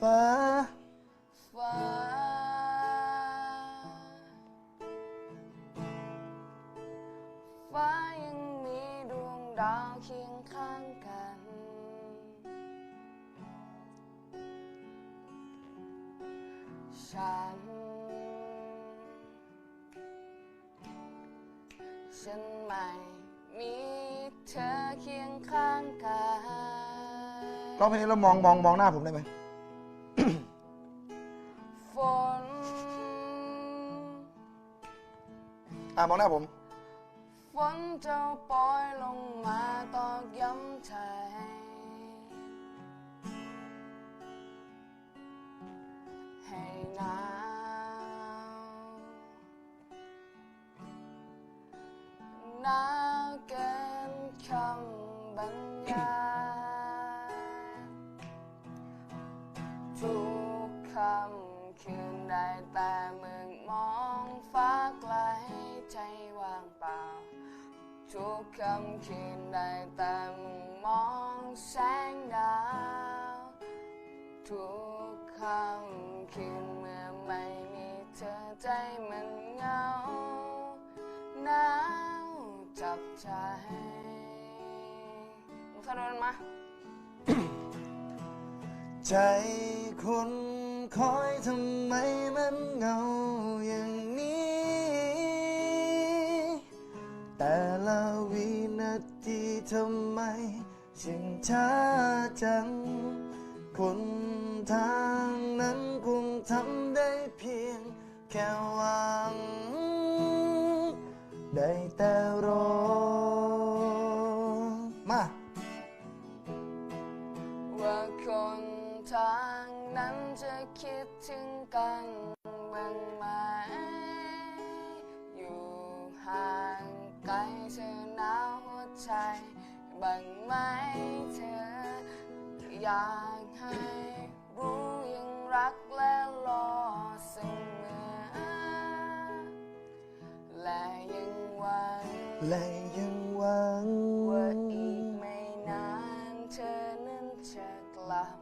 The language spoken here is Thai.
ฟ้า ฟ้า ฟ้ายังมีดวงดาวเคียงข้างกัน ฉัน ฉันไม่มีเธอเคียงข้างกัน ร้องเพลงนี้แล้วมองมองมองหน้าผมได้ไหม อ่ามองหน้าผมฝนจะปล่อยลงมาตอกย้ำใจให้หนาวหนาวเกินคำบรรยายทุกคำคืนได้แต่มึงมองฟ้า ทุกคำคืนได้แต่มึงมองแสงดาว ทุกคำคืนเมื่อไม่มีเธอใจมันเหงาหนาวจับใจมึงทะเลาะกันมา ใจคนคอยทำไมมันเหงาอย่าง ทำไมจึงช้าจัง คนทางนั้นคงทำได้เพียงแค่หวัง ได้แต่รอ มา ว่าคนทางนั้นจะคิดถึงกัน หนาวหัวใจบางไหมเธอ อยากให้รู้ยังรักและรอเสมอและยังหวังและยังหวังว่าอีกไม่นานเธอนั้นจะกลับ